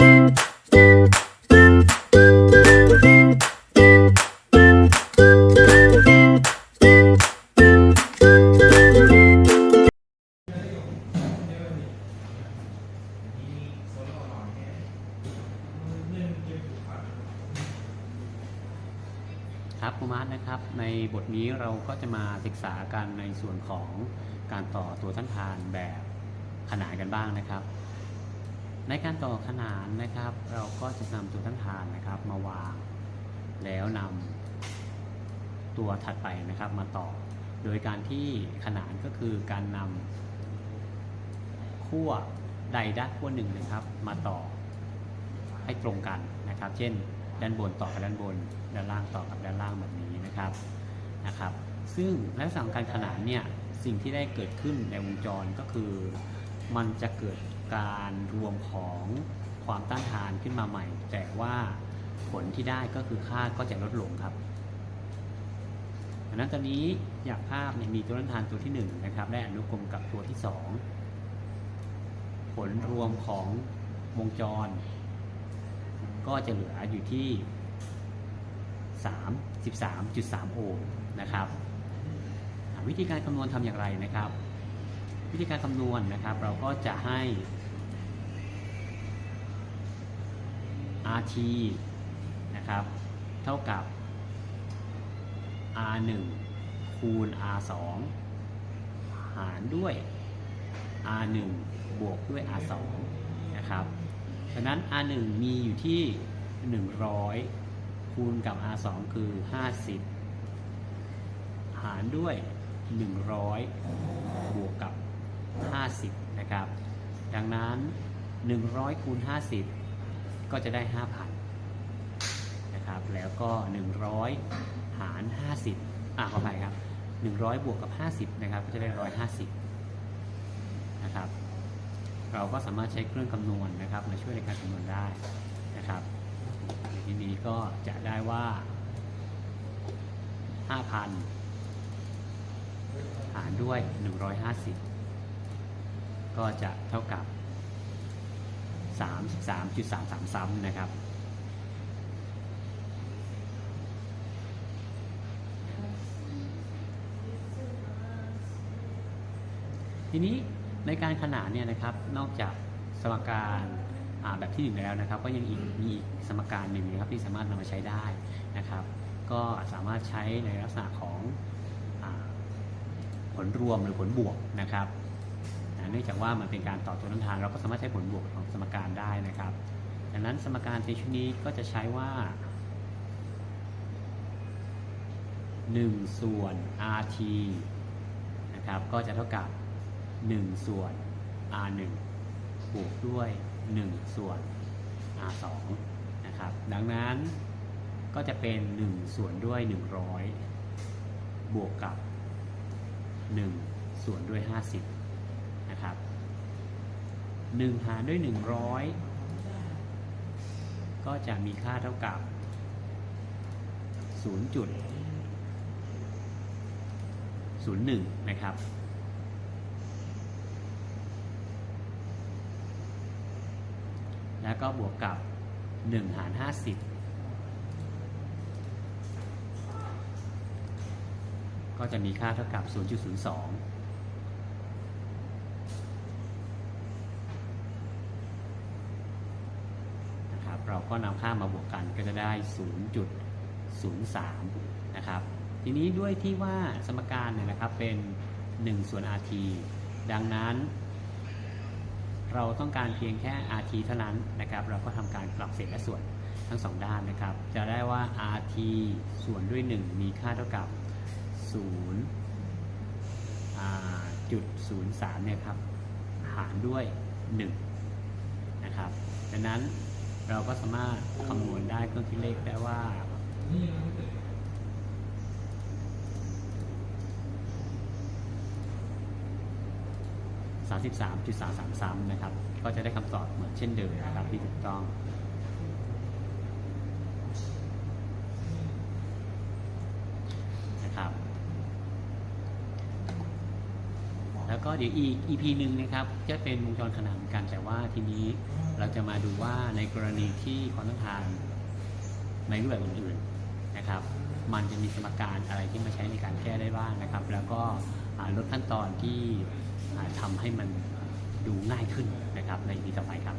ครับครูมาร์ทนะครับในบทนี้เราก็จะมาศึกษากันในส่วนของการต่อตัวท่านทานแบบขนานกันบ้างนะครับ ในการต่อขนานนะครับ เราก็จะนำตัวท่านทานนะครับมาวาง แล้วนำตัวถัดไปนะครับมาต่อ โดยการที่ขนานก็คือการนำขั้วใดด้านขั้วหนึ่งนะครับ มาต่อให้ตรงกันนะครับ เช่น ด้านบนต่อกับด้านบน ด้านล่างต่อกับด้านล่างแบบนี้นะครับนะครับ ซึ่งลักษณะของการขนานเนี่ยสิ่งที่ได้เกิดขึ้นในวงจรก็คือ มันจะเกิด การรวมของความต้านทานขึ้นมาใหม่ แต่ว่าผลที่ได้ก็คือค่าก็จะลดลงครับดังนั้นตอนนี้อยากภาพเนี่ยมีตัวต้านทานตัวที่1นะครับและอนุกรมกับตัวที่ 2 ผลรวมของวงจร ก็จะเหลืออยู่ที่ 33.3 โอห์มนะครับวิธีการคำนวณทำอย่างไรนะครับ วิธีการคำนวณนะครับ เราก็จะให้ RT นะครับ เท่ากับ R1 คูณ R2 หารด้วย R1 บวกด้วย R2 นะครับดังนั้น R1 มีอยู่ที่ 100 คูณกับ R2 คือ 50 หารด้วย 100 บวกกับ 50 นะครับ ดังนั้น 100คูณ50 ก็จะได้ 5,000นะครับแล้วก็ 100 หาร 50อะขออภัยครับ 100 บวกกับ 50นะครับก็จะได้ 150นะครับเราก็สามารถใช้เครื่องคำนวณนะครับมาช่วยในการคำนวณได้นะครับในที่นี้ก็จะได้ว่า 5,000 หารด้วย 150 ก็จะเท่ากับ 33.33 ซ้ำนะครับ ทีนี้ในการขนานเนี่ยนะครับนอกจากสมการแบบที่หนึ่งแล้วนะครับ ก็ยังอีกมีอีกสมการหนึ่งนะครับที่สามารถนำมาใช้ได้นะครับ ก็สามารถใช้ในลักษณะของอผลรวมหรือผลบวกนะครับ เนื่องจากว่ามันเป็นการต่อตัวต้นทาง เราก็สามารถใช้ผลบวกของสมการได้นะครับดังนั้นสมการในชุดนี้ก็จะใช้ว่า 1 ส่วน rt นะครับก็จะเท่ากับ 1 ส่วน r1 บวกด้วย 1 ส่วน r2 นะครับดังนั้นก็จะเป็น 1 ส่วนด้วย 100 บวกกับ 1 ส่วนด้วย 50 นะครับ1หารด้วย100ก็จะมีค่าเท่ากับ 0. จุด01นะครับแล้วก็บวกกับ 1 หาร 50 ก็จะมีค่าเท่ากับ 0.02 นะครับ เราก็นำค่ามาบวกกันก็จะได้ 0.03 นะครับ ทีนี้ด้วยที่ว่าสมการเนี่ยนะครับเป็น 1 ส่วน rt ดังนั้น เราต้องการเพียงแค่ rt เท่านั้นนะครับ เราก็ทำการกลับเศษและส่วนทั้งสองด้านนะครับ จะได้ว่า rt ส่วนด้วย 1 มีค่าเท่ากับ0จุด03 เนี่ยครับ หารด้วย 1 นะครับ ดังนั้น เราก็สามารถคำนวณได้เครื่องคิดเลขได้ว่า 33.33ซ้ำนะครับ ก็จะได้คำตอบเหมือนเช่นเดิมนะครับที่ถูกต้องนะครับ แล้ว ก็เดี๋ยวอีก EP หนึ่งนะครับจะเป็นวงจรขนานเหมือนกันแต่ว่าทีนี้เราจะมาดูว่าในกรณีที่ความต้องการในรูปแบบอื่นๆนะครับ มันจะมีสมการอะไรที่มาใช้ในการแก้ได้บ้างนะครับ แล้วก็ลดขั้นตอนที่ทำทำให้มันดูง่ายขึ้นนะครับในปีต่อไปครับ